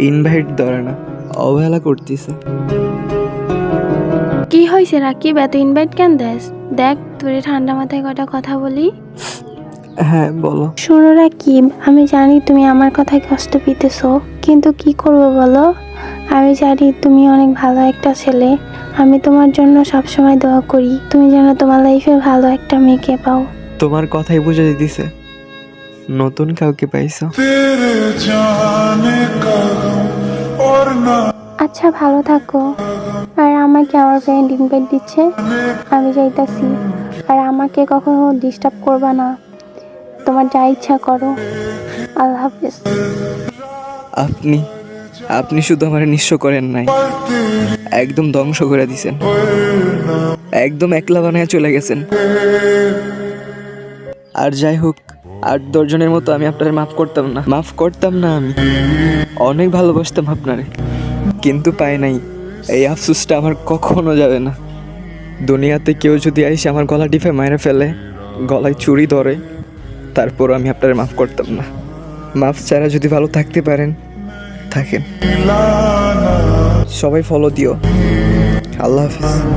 Invite ধরে না অবহেলা করতেছে। কি হয়েছে রাকিব? এত ইনভাইট কেন দেস? দেখ তোরে ঠান্ডা মাথায় কটা কথা বলি। হ্যাঁ বলো। শোনো রাকিব আমি জানি তুমি আমার কথায় কষ্ট পেতেছো কিন্তু কি করব বলো? আমি জানি তুমি অনেক ভালো একটা ছেলে। আমি তোমার জন্য সবসময় দোয়া করি। তুমি যেন তোমার লাইফে ভালো একটা মেয়েকে পাও। তোমার কথাই বুঝে দিতেছে। নতুন কাউকে পাইছো? আচ্ছা ভালো থাকো। আর আমাকে আমার ফ্রেন্ড ইনভাইট দিচ্ছে। আমি যাইতাছি। আর আমাকে কখনো ডিস্টার্ব করবা না। তোমার যা ইচ্ছা করো। আল্লাহ হাফিজ। আপনি আপনি শুধু আমার নিঃস্ব করেন নাই। একদম ধ্বংস করে দিছেন। একদম একলা বানায় চলে গেছেন। আর যাই হোক আট দশজনের মতো আমি আপনার মাফ করতাম না। মাফ করতাম না আমি। অনেক ভালোবাসতাম আপনারে। কিন্তু পাই নাই। এই আফসোসটা আমার কখনো যাবে না। দুনিয়াতে কেউ যদি আইসে আমার গলা টিপে মায়েরা ফেলে, গলায় চুরি ধরে, তারপর আমি আপনার মাফ করতাম না। মাফ ছাড়া যদি ভালো থাকতে পারেন, থাকেন। সবাই ফলো দিও। আল্লাহ হাফিজ।